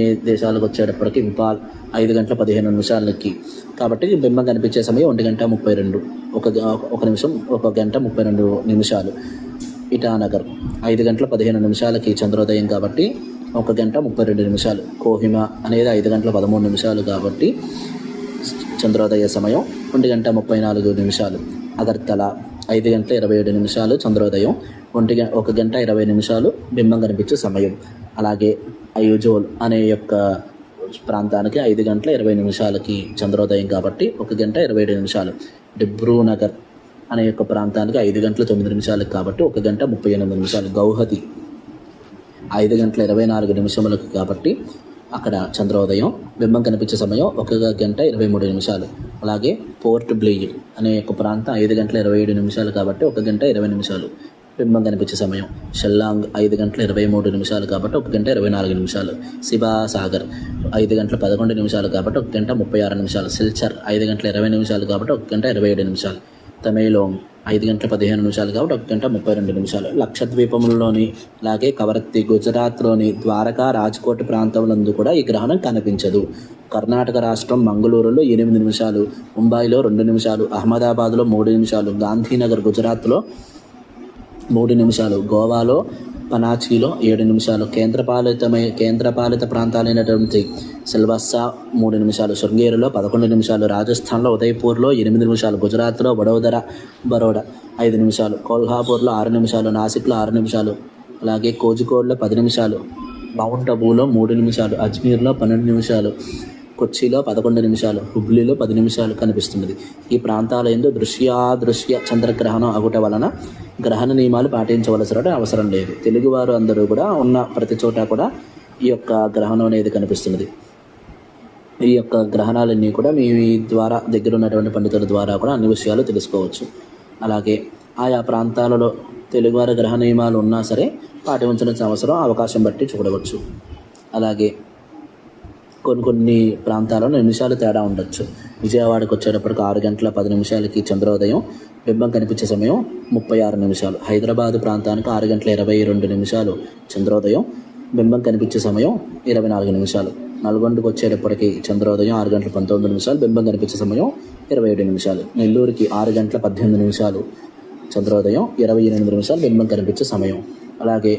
దేశాలకు వచ్చేటప్పటికి ఇంపాల్ ఐదు గంటల పదిహేను నిమిషాలకి. కాబట్టి బింబం కనిపించే సమయం ఒంటి గంట ముప్పై రెండు. ఒక ఒక నిమిషం ఒక గంట ముప్పై రెండు నిమిషాలు. ఇటానగర్ ఐదు గంటల పదిహేను నిమిషాలకి చంద్రోదయం కాబట్టి ఒక గంట ముప్పై రెండు నిమిషాలు. కోహిమ అనేది ఐదు గంటల పదమూడు నిమిషాలు కాబట్టి చంద్రోదయ సమయం ఒంటి గంట ముప్పై నాలుగు నిమిషాలు. అగర్తల ఐదు గంటల ఇరవై ఏడు నిమిషాలు చంద్రోదయం. ఒంటి ఒక గంట ఇరవై నిమిషాలు బింబం కనిపించే సమయం. అలాగే అయోజోల్ అనే యొక్క ప్రాంతానికి ఐదు గంటల ఇరవై నిమిషాలకి చంద్రోదయం కాబట్టి ఒక గంట ఇరవై ఏడు నిమిషాలు. డిబ్రూనగర్ అనే యొక్క ప్రాంతానికి ఐదు గంటల తొమ్మిది నిమిషాలకు కాబట్టి ఒక గంట ముప్పై ఎనిమిది నిమిషాలు. గౌహతి. ఐదు గంటల ఇరవై నాలుగు నిమిషములకు కాబట్టి అక్కడ చంద్రోదయం బింబం కనిపించే సమయం ఒక గంట ఇరవై మూడు నిమిషాలు. అలాగే పోర్ట్ బ్లెయిర్ అనే ఒక ప్రాంతం ఐదు గంటల ఇరవై ఏడు నిమిషాలు కాబట్టి ఒక గంట ఇరవై నిమిషాలు. బింబం కనిపించే సమయం షెల్లాంగ్ ఐదు గంటల ఇరవై మూడు నిమిషాలు కాబట్టి ఒక గంట ఇరవై నాలుగు నిమిషాలు. శివాసాగర్ ఐదు గంటల పదకొండు నిమిషాలు కాబట్టి ఒక గంట ముప్పై ఆరు నిమిషాలు. సిల్చర్ ఐదు గంటల ఇరవై నిమిషాలు కాబట్టి ఒక గంట ఇరవై ఏడు నిమిషాలు. తమిళోంగ్ ఐదు గంటల పదిహేను నిమిషాలు కాబట్టి ఒక గంట ముప్పై రెండు నిమిషాలు. లక్షద్వీపంలోని అలాగే కవరత్తి గుజరాత్లోని ద్వారకా రాజ్కోట్ ప్రాంతంలో కూడా ఈ గ్రహణం కనిపించదు. కర్ణాటక రాష్ట్రం మంగళూరులో ఎనిమిది నిమిషాలు ముంబైలో రెండు నిమిషాలు అహ్మదాబాద్లో మూడు నిమిషాలు గాంధీనగర్ గుజరాత్లో మూడు నిమిషాలు గోవాలో పనాచీలో ఏడు నిమిషాలు. కేంద్రపాలితమై కేంద్రపాలిత ప్రాంతాలైనటువంటి సిల్వస్సా మూడు నిమిషాలు. శృంగేరిలో పదకొండు నిమిషాలు. రాజస్థాన్లో ఉదయపూర్లో ఎనిమిది నిమిషాలు. గుజరాత్లో వడోదర బరోడా ఐదు నిమిషాలు. కోల్హాపూర్లో ఆరు నిమిషాలు. నాసిక్లో ఆరు నిమిషాలు. అలాగే కోజికోడ్లో పది నిమిషాలు. మౌంట్ అబూలో మూడు నిమిషాలు. అజ్మీర్లో పన్నెండు నిమిషాలు. కొచ్చిలో పదకొండు నిమిషాలు హుబ్లీలో పది నిమిషాలు కనిపిస్తున్నది. ఈ ప్రాంతాల ఎందు దృశ్యాదృశ్య చంద్రగ్రహణం అగుట వలన గ్రహణ నియమాలు పాటించవలసిన అవసరం లేదు. తెలుగువారు అందరూ కూడా ఉన్న ప్రతి చోట కూడా ఈ యొక్క గ్రహణం అనేది కనిపిస్తున్నది. ఈ యొక్క గ్రహణాలన్నీ కూడా మీ ద్వారా దగ్గర ఉన్నటువంటి పండితుల ద్వారా కూడా అన్ని విషయాలు తెలుసుకోవచ్చు. అలాగే ఆయా ప్రాంతాలలో తెలుగువారి గ్రహ నియమాలు ఉన్నా సరే పాటించాల్సిన అవసరం అవకాశం బట్టి చూడవచ్చు. అలాగే కొన్ని కొన్ని ప్రాంతాలలో నిమిషాలు తేడా ఉండొచ్చు. విజయవాడకు వచ్చేటప్పటికి ఆరు గంటల పది నిమిషాలకి చంద్రోదయం బింబం కనిపించే సమయం ముప్పై ఆరు నిమిషాలు. హైదరాబాదు ప్రాంతానికి ఆరు గంటల ఇరవై రెండు నిమిషాలు చంద్రోదయం బింబం కనిపించే సమయం ఇరవై నాలుగు నిమిషాలు. నల్గొండకు వచ్చేటప్పటికి చంద్రోదయం ఆరు గంటల పంతొమ్మిది నిమిషాలు బింబం కనిపించే సమయం ఇరవై ఏడు నిమిషాలు. నెల్లూరుకి ఆరు గంటల పద్దెనిమిది నిమిషాలు చంద్రోదయం ఇరవై ఎనిమిది నిమిషాలు బింబం కనిపించే సమయం. అలాగే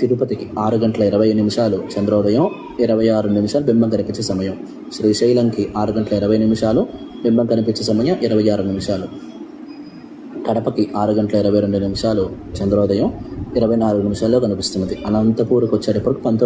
తిరుపతికి ఆరు గంటల ఇరవై నిమిషాలు చంద్రోదయం ఇరవై ఆరు నిమిషాలు బింబం కనిపించే సమయం. శ్రీశైలంకి ఆరు గంటల ఇరవై నిమిషాలు బింబం కనిపించే సమయం ఇరవై ఆరు నిమిషాలు. కడపకి ఆరు గంటల ఇరవై రెండు నిమిషాలు చంద్రోదయం ఇరవై నాలుగు నిమిషాల్లో కనిపిస్తున్నది. అనంతపూర్కి వచ్చేటప్పటికి పంతొమ్మిది